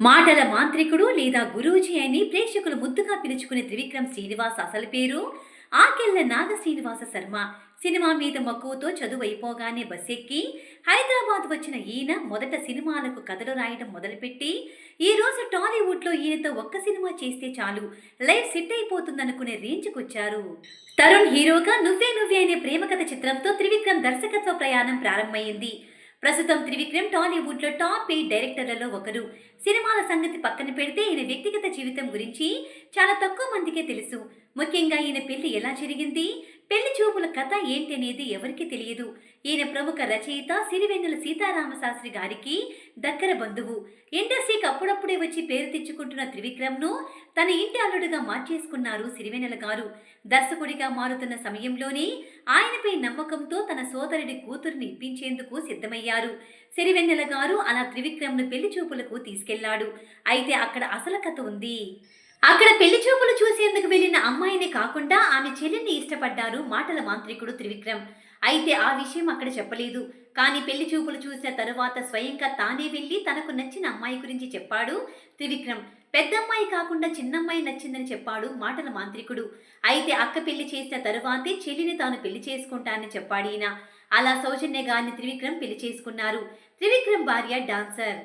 మాటల మాంత్రికుడు లేదా గురూజీ అని ప్రేక్షకులు ముద్దుగా పిలుచుకునే త్రివిక్రమ్ శ్రీనివాస్ అసలు పేరు? ఆకెళ్ళ నాగ శ్రీనివాస శర్మ సినిమా మీద మక్కువతో చదువు అయిపోగానే బస్సెక్కి హైదరాబాద్ వచ్చిన ఈయన మొదట సినిమాలకు కథలు రాయడం మొదలుపెట్టి ఈ రోజు టాలీవుడ్లో ఈయనతో ఒక్క సినిమా చేస్తే చాలు లైఫ్ సెట్ అయిపోతుందనుకునే రేంజ్కి వచ్చారు తరుణ్ హీరోగా నువ్వే నువ్వే అనే ప్రేమకథ చిత్రంతో త్రివిక్రమ్ దర్శకత్వ ప్రయాణం ప్రారంభమైంది. ప్రస్తుతం త్రివిక్రమ్ టాలీవుడ్లో టాప్ ఎయిట్ డైరెక్టర్లలో ఒకరు. సినిమాల సంగతి పక్కన పెడితే ఈయన వ్యక్తిగత జీవితం గురించి చాలా తక్కువ మందికే తెలుసు. ముఖ్యంగా ఈయన పెళ్ళి ఎలా జరిగింది? పెళ్ళి చూపుల కథ ఏంటి అనేది ఎవరికీ తెలియదు. ఈయన ప్రముఖ రచయిత సిరివెన్నెల సీతారామశాస్త్రి గారికి దగ్గర బంధువు. ఇండస్ట్రీకి అప్పుడప్పుడే వచ్చి పేరు తెచ్చుకుంటున్న త్రివిక్రమ్ను తన ఇంటి అల్లుడుగా మార్చేసుకున్నారు సిరివెన్నెల గారు. దర్శకుడిగా మారుతున్న సమయంలోనే ఆయనపై నమ్మకంతో తన సోదరుడి కూతురిని ఇప్పించేందుకు సిద్ధమయ్యారు. సిరివెన్నెల గారు అలా త్రివిక్రమ్ను పెళ్ళి చూపులకు తీసుకెళ్ళాడు. అయితే అక్కడ అసలు కథ ఉంది. అక్కడ పెళ్ళి చూపులు చూసేందుకు వెళ్ళిన అమ్మాయినే కాకుండా ఆమె చెల్లిని ఇష్టపడ్డారు మాటల మాంత్రికుడు త్రివిక్రమ్. అయితే ఆ విషయం అక్కడ చెప్పలేదు. కానీ పెళ్ళి చూపులు చూసిన తరువాత స్వయంగా తానే వెళ్ళి తనకు నచ్చిన అమ్మాయి గురించి చెప్పాడు త్రివిక్రమ్. పెద్దమ్మాయి కాకుండా చిన్నమ్మాయి నచ్చిందని చెప్పాడు మాటల మాంత్రికుడు. అయితే అక్క పెళ్ళి చేసిన తరువాతే చెల్లిని తాను పెళ్ళి చేసుకుంటానని చెప్పాడు ఈయన. అలా సౌజన్య గారిని త్రివిక్రమ్ పెళ్ళి చేసుకున్నారు. త్రివిక్రమ్ భార్య డాన్సర్.